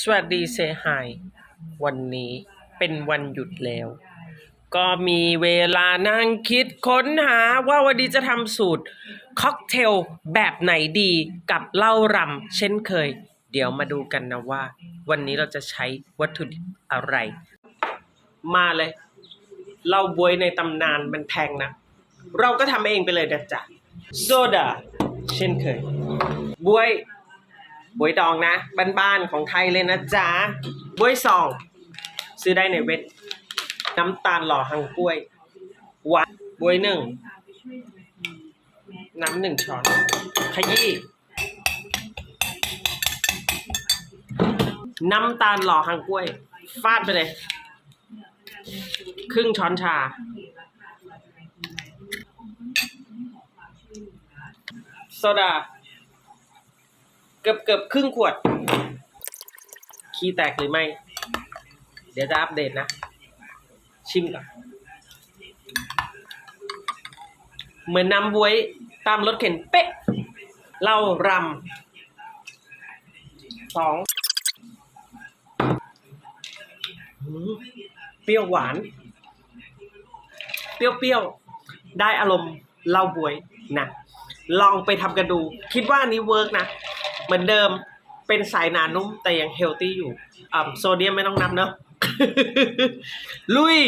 สวัสดีเซฮายวันนี้เป็นวันหยุดแล้ว ก็มีเวลานั่งคิดค้นหาว่าวันนี้จะทำสูตร ค็อกเทลแบบไหนดีกับเหล้ารำเช่นเคย เดี๋ยวมาดูกันนะว่า วันนี้เราจะใช้วัตถุดิบอะไร มาเลยเหล้าบวยในตำนานมันแพงนะ เราก็ทำเองไปเลยนะจ๊ะโซดาเช่นเคยบวย บวยดองนะ บ้านๆของไทยเลยนะจ๊ะบวยซอง ซื้อได้ในเว็บน้ำตาลหล่อหังกล้วยหวานบวยหนึ่งน้ำหนึ่งช้อน ขยี้น้ำตาลหล่อหังกล้วย ฟาดไปเลย ครึ่งช้อนชา โซดา เกือบเกือบครึ่งขวด ขี้แตกหรือไม่ เดี๋ยวจะอัปเดตนะ ชิมก่อน เหมือนน้ำบวยตามรถเข็นเป๊ะเล้ารำสองเปรี้ยวหวาน เปรี้ยวๆ ได้อารมณ์เล้าบวยนะ ลองไปทำกันดู คิดว่าอันนี้เวิร์กนะ เหมือนเดิมเป็นสายหนานุ่มแต่ยังเฮลตี้อยู่อ่าโซเดียมไม่ต้องนับเนอะลุย